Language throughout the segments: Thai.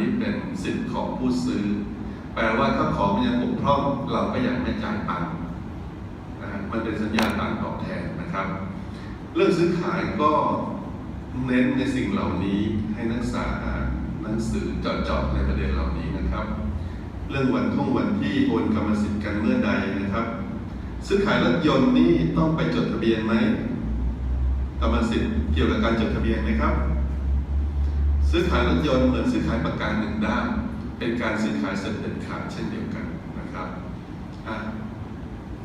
นี้เป็นสิทธิ์ของผู้ซื้อ แปลว่าถ้าของมันยังบกพร่องเราก็ยังไม่จ่ายตังค์นะฮะมันเป็นสัญญาต่างตอบแทนนะครับ เรื่องซื้อขายก็เน้นในสิ่งเหล่านี้ให้นักศึกษาอ่านหนังสือเจาะๆในประเด็นเหล่านี้นะครับ เรื่องวันท่วงวันที่โอนกรรมสิทธิ์กันเมื่อใดนะครับ ซื้อขายรถยนต์นี่ต้องไปจดทะเบียนไหมกรรมสิทธิ์เกี่ยวกับการจดทะเบียนไหมครับ ซื้อขายรถยนต์เหมือนซื้อขายประกันหนึ่งด้านเป็นการซื้อขายเสร็จเด็ดขาดเช่นเดียวกันนะครับ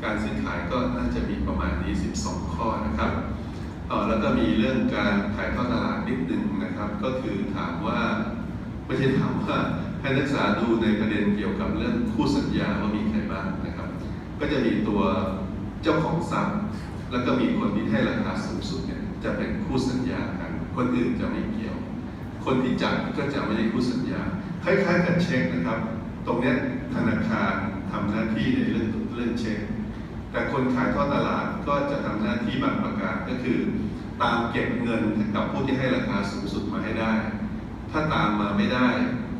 การซื้อขายก็น่าจะมีประมาณนี้ 12 ข้อนะครับแล้วก็มีเรื่องการขายทอตลาดนิดนึงนะครับ ก็คือถามว่าไม่ใช่ถามว่าให้นักศึกษาดูในประเด็นเกี่ยวกับเรื่องคู่สัญญาว่ามีใครบ้างนะครับ ก็จะมีตัวเจ้าของทรัพย์ แล้วก็มีคนที่ให้ราคาสูงสุดเนี่ยจะเป็นคู่สัญญากันคนอื่นจะไม่เกี่ยว คนที่จัดก็จะไม่ได้คู่สัญญา คล้าย ๆ กับเช็คนะครับ ตรงนี้ธนาคารทำหน้าที่ในเรื่องเรื่องเช็ค แต่คนขายทอดตลาดก็จะทำหน้าที่บางประการก็คือ ตามเก็บเงินกับผู้ที่ให้ราคาสูงสุดมาให้ได้ ถ้าตามมาไม่ได้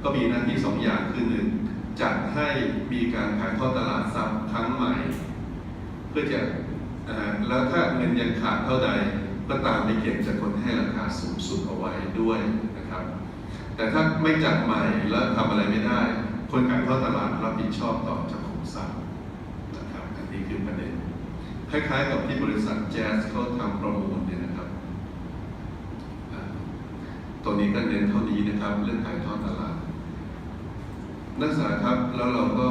ก็มีหน้าที่สองอย่างคือหนึ่งจัดให้มีการขายทอดตลาดซ้ำครั้งใหม่ เพื่อจะแล้วถ้าเงินยังขาดเท่าใดก็ตามไปเก็บจากคนให้ราคาสูงสุด ไว้ด้วยนะครับ แต่ถ้าไม่จัดใหม่แล้วทำอะไรไม่ได้ คนขายทอตลาดรับผิดชอบต่อเจ้าของทรัพย์นะครับอันนี้คือประเด็นคล้ายๆกับที่บริษัทแจ๊สเขาทำประมูลเนี่ยนะครับตัวนี้ก็เน้นเท่านี้นะครับ เรื่องขายทอดตลาดนักศึกษาครับแล้วเราก็